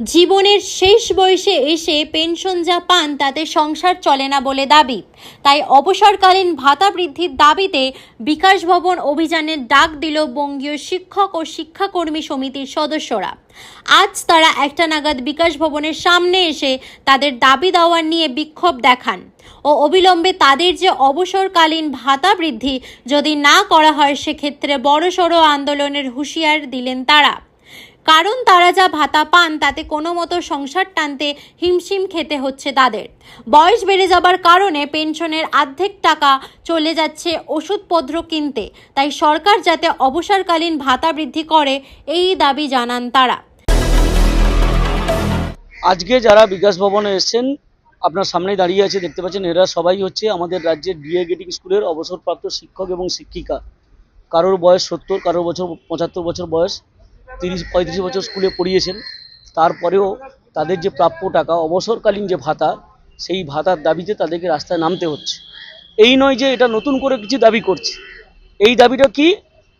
জীবনের শেষ বয়সে এসে পেনশন যা পান তাতে সংসার চলে না বলে দাবি। তাই অবসরকালীন ভাতা বৃদ্ধির দাবিতে বিকাশ ভবন অভিযানের ডাক দিল বঙ্গীয় শিক্ষক ও শিক্ষাকর্মী সমিতির সদস্যরা। আজ তারা একটা নাগাদ বিকাশ ভবনের সামনে এসে তাদের দাবি দাওয়া নিয়ে বিক্ষোভ দেখান ও অবিলম্বে তাদের যে অবসরকালীন ভাতা বৃদ্ধি যদি না করা হয়, সেক্ষেত্রে বড়সড় আন্দোলনের হুঁশিয়ার দিলেন তারা। কারণ তারা যা ভাতা পান তাতে কোনো মতো সংসার টানতে হিমশিম খেতে হচ্ছে তাদের। বয়স বেড়ে যাবার কারণে পেনশনের অর্ধেক টাকা চলে যাচ্ছে ওষুধপত্র কিনতে। তাই সরকার যাতে অবসরকালীন ভাতা বৃদ্ধি করে, এই দাবি জানান তারা। আজকে যারা বিকাশ ভবনে এসেছেন, আপনার সামনে দাঁড়িয়ে আছে, দেখতে পাচ্ছেন, এরা সবাই হচ্ছে আমাদের রাজ্যের ডিএ গেটিং স্কুলের অবসরপ্রাপ্ত শিক্ষক এবং শিক্ষিকা। কারোর বয়স সত্তর, কারোর বছর পঁচাত্তর বছর বয়স। তিরিশ, পঁয়ত্রিশ বছর স্কুলে পড়িয়েছেন। তারপরেও তাদের যে প্রাপ্য টাকা, অবসরকালীন যে ভাতা, সেই ভাতার দাবিতে তাদেরকে রাস্তায় নামতে হচ্ছে। এই নয় যে এটা নতুন করে কিছু দাবি করছে। এই দাবিটা কি?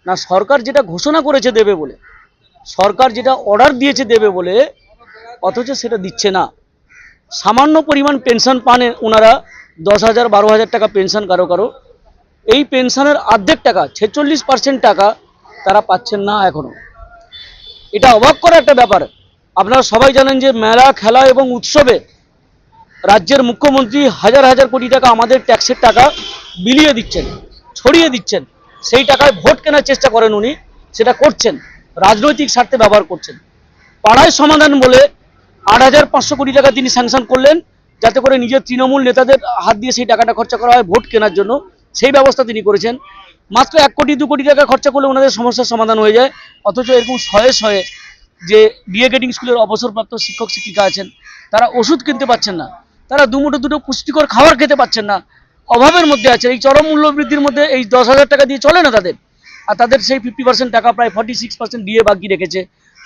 না, সরকার যেটা ঘোষণা করেছে দেবে বলে, সরকার যেটা অর্ডার দিয়েছে দেবে বলে, অথচ সেটা দিচ্ছে না। সামান্য পরিমাণ পেনশন পান ওনারা দশ হাজার, বারো হাজার টাকা পেনশন কারও কারও। এই পেনশনের অর্ধেক টাকা, ছেচল্লিশ পার্সেন্ট টাকা তারা পাচ্ছেন না এখনও। এটা অবাক করা একটা ব্যাপার। আপনারা সবাই জানেন যে মেলা, খেলা এবং উৎসবে রাজ্যের মুখ্যমন্ত্রী হাজার হাজার কোটি টাকা আমাদের ট্যাক্সের টাকা বিলিয়ে দিচ্ছেন, ছড়িয়ে দিচ্ছেন। সেই টাকায় ভোট কেনার চেষ্টা করেন উনি, সেটা করছেন, রাজনৈতিক স্বার্থে ব্যবহার করছেন। পাড়ায় সমাধান বলে আট হাজার পাঁচশো কোটি টাকা তিনি স্যাংশন করলেন, যাতে করে নিজের তৃণমূল নেতাদের হাত দিয়ে সেই টাকাটা খরচা করা হয়, ভোট কেনার জন্য। সেই ব্যবস্থা তিনি করেছেন। মাত্র এক কোটি, দু কোটি টাকা খরচা করলে ওনাদের সমস্যার সমাধান হয়ে যায়। অথচ এরকম শয়ে শয়ে যে বিএ গেটিং স্কুলের অবসরপ্রাপ্ত শিক্ষক, শিক্ষিকা আছেন, তারা ওষুধ কিনতে পাচ্ছেন না। তারা দুমুঠো, দুটো পুষ্টিকর খাবার খেতে পাচ্ছেন না। অভাবের মধ্যে আছে। এই চরম মূল্য বৃদ্ধির মধ্যে এই দশ হাজার টাকা দিয়ে চলে না তাদের? আর তাদের সেই ফিফটি পার্সেন্ট টাকা প্রায় ফর্টি সিক্স পার্সেন্ট দিয়ে বাকি রেখেছে,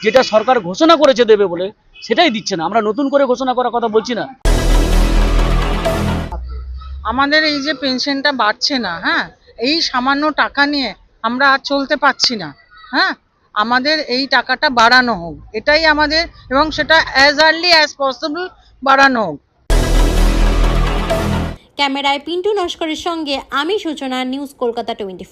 যেটা সরকার ঘোষণা করেছে দেবে বলে সেটাই দিচ্ছে না। আমরা নতুন করে ঘোষণা করার কথা বলছি না। আমাদের এই যে পেনশনটা বাড়ছে না হ্যাঁ? এই সামান্য টাকা নিয়ে আমরা আর চলতে পারছি না। হ্যাঁ? আমাদের এই টাকাটা বাড়ানো হোক। এটাই আমাদের এবং সেটা অ্যাজ আর্লি অ্যাজ পসিবল বাড়ানো হোক। ক্যামেরায় পিন্টু নস্করের সঙ্গে আমি সূচনা, নিউজ কলকাতা টোয়েন্টি